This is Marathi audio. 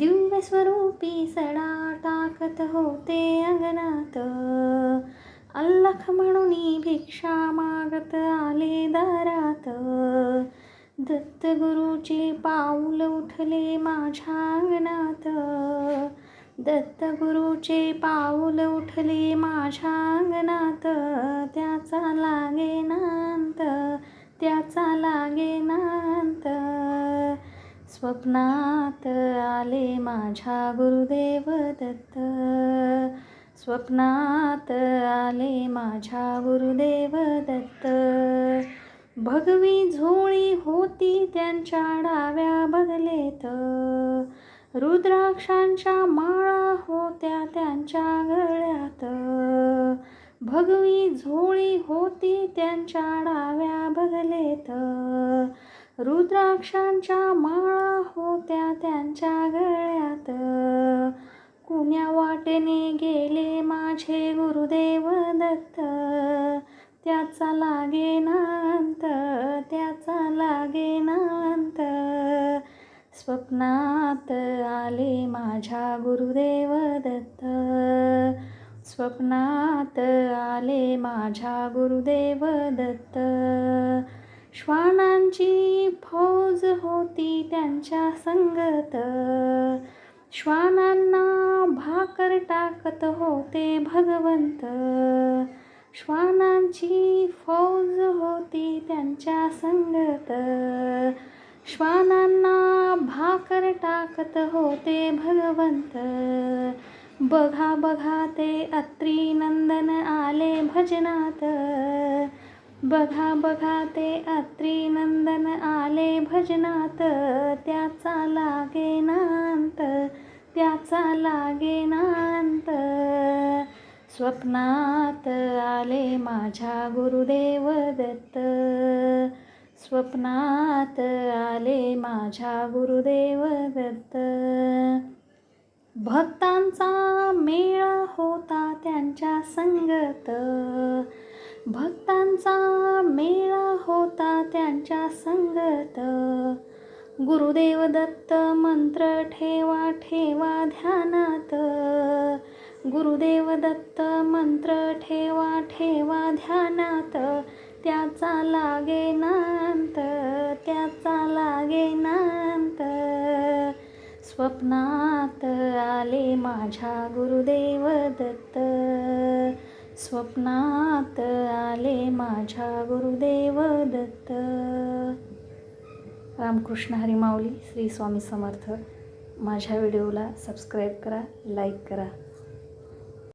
दिव्यस्वरूपी सडा टाकत होते अंगणात. अल्लख म्हणून भिक्षा मागत आले दारात. दत्तगुरूचे पाऊल उठले माझ्या अंगणात. दत्तगुरुचे पाऊल उठले माझ्या अंगणात. त्याचा लागे नांत त्याचा लागे नांत. स्वप्नात आले माझ्या गुरुदेव दत्त. स्वप्नात आले माझ्या गुरुदेव दत्त. भगवी झोळी होती त्यांच्या डाव्या बदलेत. रुद्राक्षांच्या माळा होत्या त्यांच्या गळ्यात. भगवी झोळी होती त्यांच्या डाव्या बगलेत रुद्राक्षांच्या माळा होत्या त्यांच्या गळ्यात. कुण्या वाटेने गेले माझे गुरुदेव दत्त? त्याचा लागे नांत त्याचा लागे नांत स्वप्नात आले माझ्या गुरुदेव दत्त. स्वप्नात आले माझ्या गुरुदेव दत्त. श्वानांची फौज होती त्यांच्या संगत. श्वानांना भाकर टाकत होते भगवंत. श्वानांची फौज होती त्यांच्या संगत. श्वानांना भाकर टाकत होते भगवंत. बघा बघा ते अत्रिनंदन आले भजनात. बघा बघा ते अत्री नंदन आले भजनात. त्याचा लागे नांत त्याचा लागे नांत. स्वप्नात आले माझ्या गुरुदेव दत्त. स्वप्नात आले माझ्या गुरुदेव दत्त. भक्तांचा मेळा होता त्यांच्या संगत. भक्तांचा मेळा होता त्यांच्या संगत. गुरुदेव दत्त मंत्र ठेवा ठेवा ध्यानात. गुरुदेव दत्त मंत्र ठेवा ठेवा ध्यानात. त्याचा लागे नांत त्याचा लागे नांत. स्वप्नात आले माझ्या गुरुदेव दत्त. स्वप्नात आले माझ्या गुरुदेव दत्त. रामकृष्ण हरिमाऊली श्री स्वामी समर्थ. माझ्या व्हिडिओला सबस्क्राईब करा लाईक करा.